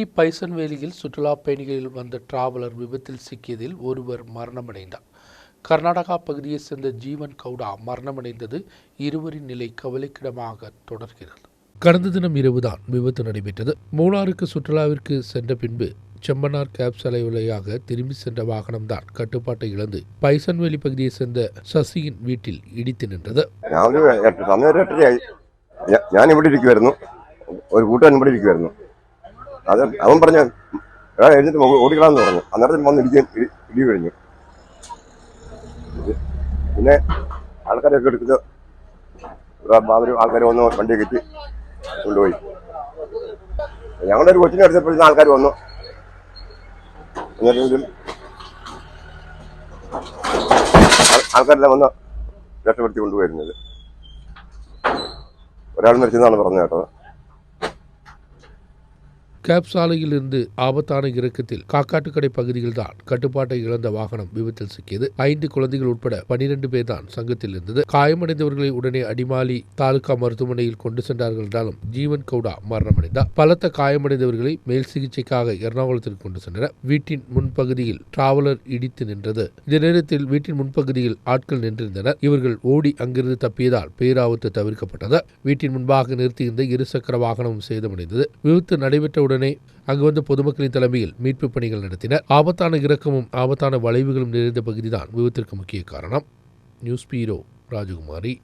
Bison வேலியில் சுற்றுலா பயணிகளில் வந்த டிராவலர் விபத்தில் சிக்கியதில் ஒருவர் மரணமடைந்தார். கர்நாடகா பகுதியைச் சேர்ந்த ஜீவன் கவுடா மரணமடைந்தது இருவரின் நிலை கவலைக்கிடமாக தொடர்கிறது. கடந்த தினம் இரவுதான் விபத்து நடைபெற்றது. மூணாறுக்கு சுற்றுலாவிற்கு சென்ற பின்பு செம்பனார் கேப் சாலை வழியாக திரும்பி சென்ற வாகனம்தான் கட்டுப்பாட்டை இழந்து பைசன்வேலி பகுதியை சேர்ந்த சசியின் வீட்டில் இடித்து நின்றது. ഞാൻ ഇവിടെ ഇരിക്കുമായിരുന്നു ഒരു കൂട്ടുകാരൻ ഇവിടെ ഇരിക്കുമായിരുന്നു അത് അവൻ പറഞ്ഞ എടാ എഴുന്നിട്ട് ഓടിക്കളാന്ന് പറഞ്ഞു. അന്നേരത്തിൽ വന്ന് ഇടിക്കാൻ ഇടി കഴിഞ്ഞു. പിന്നെ ആൾക്കാരൊക്കെ എടുക്കുന്നത് അവർ ആൾക്കാർ വന്ന് വണ്ടി കയറ്റി കൊണ്ടുപോയി. ഞങ്ങളുടെ ഒരു കൊച്ചിനെ എടുത്തപ്പോഴത്തേന് ആൾക്കാർ വന്നു. എന്നിട്ട് ആൾക്കാരെല്ലാം വന്ന് രക്ഷപ്പെടുത്തി കൊണ്ടുപോയിരുന്നത്. ഒരാൾ മരിച്ചെന്നാണ് പറഞ്ഞത് കേട്ടോ. கேப் சாலையில் இருந்து ஆபத்தான இறக்கத்தில் காக்காட்டுக்கடை பகுதியில் தான் கட்டுப்பாட்டை இழந்த வாகனம் விபத்தில் சிக்கியது. ஐந்து குழந்தைகள் உட்பட பனிரெண்டு பேர் தான் சங்கத்தில் இருந்தது. காயமடைந்தவர்களை உடனே அடிமாலி தாலுகா மருத்துவமனையில் கொண்டு சென்றார்கள் என்றாலும் ஜீவன் கவுடா மரணமடைந்தார். பலத்த காயமடைந்தவர்களை மேல் சிகிச்சைக்காக எர்ணாகுளத்திற்கு கொண்டு சென்றனர். வீட்டின் முன்பகுதியில் டிராவலர் இடித்து நின்றது. இந்த நேரத்தில் வீட்டின் முன்பகுதியில் ஆட்கள் நின்றிருந்தனர். இவர்கள் ஓடி அங்கிருந்து தப்பியதால் பேராபத்து தவிர்க்கப்பட்டது. வீட்டின் முன்பாக நிறுத்தியிருந்த இருசக்கர வாகனமும் சேதமடைந்தது. விபத்து நடைபெற்ற உடனே அங்கு வந்த பொதுமக்களின் தலைமையில் மீட்பு பணிகள் நடத்தினர். ஆபத்தான இறக்கமும் ஆபத்தான வளைவுகளும் நிறைந்த பகுதிதான் விபத்திற்கு முக்கிய காரணம். News bureau Rajakumari.